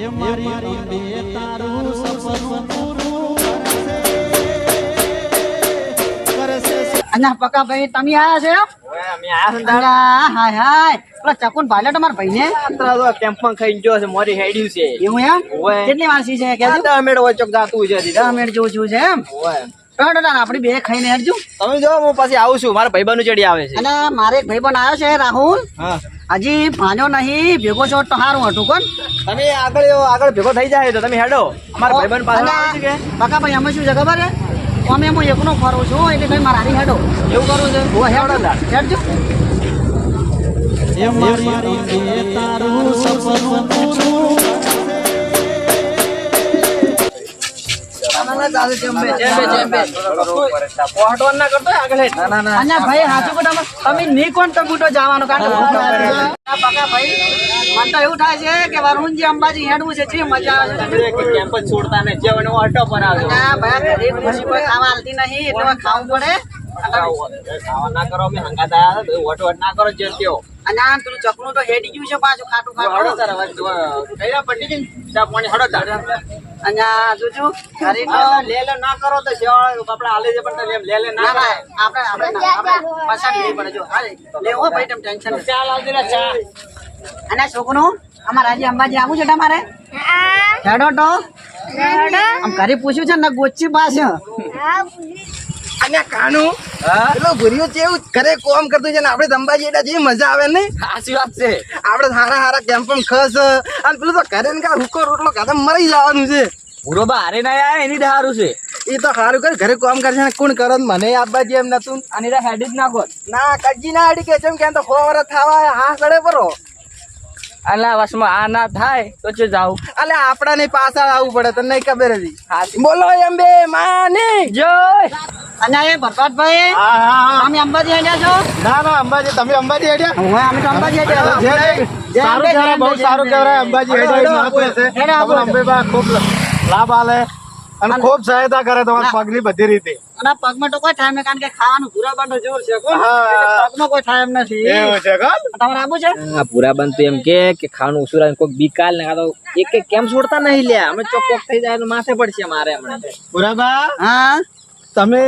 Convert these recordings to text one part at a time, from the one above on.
એ મારી અંબે તારું સપનું પૂરું કરશે. કરશે. અને પકા ભાઈ તમે આયા છો? અલા, હાય હાય. પેલા ચકુન ભાલ્યો તમારા ભાઈને? કેમ્પમાં ખાઈ ગયો છે મોરી હેડ્યું છે. એવું એમ. કેટલી છે કે જાતું છે છે આપડી બે ખાઈને હેડજો. તમે જો હું પછી આવું છું. મારા ભાઈબંધ ચડી આવે છે. અને મારે એક ભાઈ આવ્યો છે રાહુલ. હજી ભાણ્યો નહીં ભેગો છો તો સારું હતું કોણ? તમે આગળ એવો આગળ ભેગો થઈ જાય તો તમે હેડો. અમારા ભાઈબંધ પાસે આવે કે? પકા ભાઈ અમે શું છે ખબર છે? અમે હું એકનો ફરું છું એટલે ભાઈ મારા હારી હેડો. એવું કરવું છે? ઓ હેડો હેડજો. ના કરતો આગળ હેડ. અને ભાઈ હાચું કહું તમે તમે ની કોણ જવાનો કારણ કે ભૂખ લાગે છે. આ પકા ભાઈ. મને તો એવું થાય છે કે વરુણજી અંબાજી હેડવું છે જે મજા આવે છે. છોડતા ને એનો અડ્ડો પર આવે ભાઈ ગરીબ કોઈ ખાવા હાલતી નહીં એટલે ખાવું પડે. ના કરો અમે હંગાત વટ વટ ના કરો જેમ. અને આ પેલું ચકનું તો હેડી ગયું છે પાછું ખાટું હળો ખાટું તાર હવે પટી ને, પાણી હળો તાર. અને આ જોજો ઘરે તો હા, લે લે ના કરો તો જેવા આપણે હાલે છે પણ લે- ના ના. આપણે આપણે આપણે પછાડી નહીં પડે. જો હાલે. લેવો ભાઈ તમે ટેન્શન ચા લાવજે ને, ચા. અને છોકરું અમારા આજે અંબાજી આવું છે તમારે? હેડો તો. આમ ઘરે પૂછ્યું છે ને ગોચી પાસે. અને કાનું? પેલો ભૂરિયો કેવું ઘરે કોમ કરતું છે ને આપણે અંબાજી એટલે જે મજા આવે ને. સાચી વાત છે. આપણે સારા સારા કેમ્પમ ખસ. અને પેલું તો ઘરે ને કા હુકો રોટલો ખાતા મરી જવાનું છે. પૂરો બારે ના આયા એની સારું છે. એ તો સારું કરે ઘરે કોમ કરશે ને કોણ કરો મને આપવા એમ નતું. અને એના હેડ જ નાખો. ના કજી ના અડી કે છે કે તો સો થવા હા સડે પરો. અલા વસમાં આ ના થાય તો ચે જાવ અલે આપડાને પાછળ આવવું પડે તને નહીં ખબર હતી. બોલો એમ બે માની. જય. અને એ ભરતભાઈ તમે અંબાજી હેડ્યા છો? ના ના અંબાજી. તમે અંબાજી હેડ્યા? હવે અમે તો અંબાજી હેડ્યા જય સારું અંબે, જય કહેવાય બહુ સારું કહેવાય અંબાજી હેડ્યા હેડો, આપે છે. હેડો, આપો. તમને અંબેબા ખૂબ લાભ આલે. અને ખૂબ સહાયતા કરે તમારા પગની બધી રીતે. અને પગમાં તો કોઈ થાય નહીં કારણ કે ખાવાનું ભૂરા બાંધો જોર છે. પગમાં કોઈ થાય એમ નથી. એવું છે તમારે આવું છે? હા પૂરા બંધ તો એમ કે કે ખાવાનું ઉસુરા કોઈ બીકાલ ને તો એક એક કેમ છોડતા નહીં લે અમે ચોક ચોક થઈ જાય માથે પડશે મારે હમણાં. પૂરાબા હા? તમે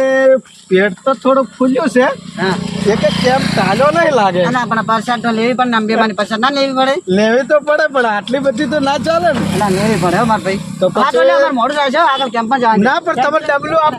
પેટ તો થોડું ફૂલ્યું છે. હા. એક એક કેમ ચાલો નહીં લાગે? ના આપણે પરસાદ તો લેવી પણ અંબે માની પરસાદ ના લેવી પડે. લેવી તો પડે પણ આટલી બધી તો ના ચાલે ને. ના લેવી પડે મારા ભાઈ. તો મોડું થાય છે આગળ કેમ્પમાં જવાનું. ના પણ તમે ડબલું આપ.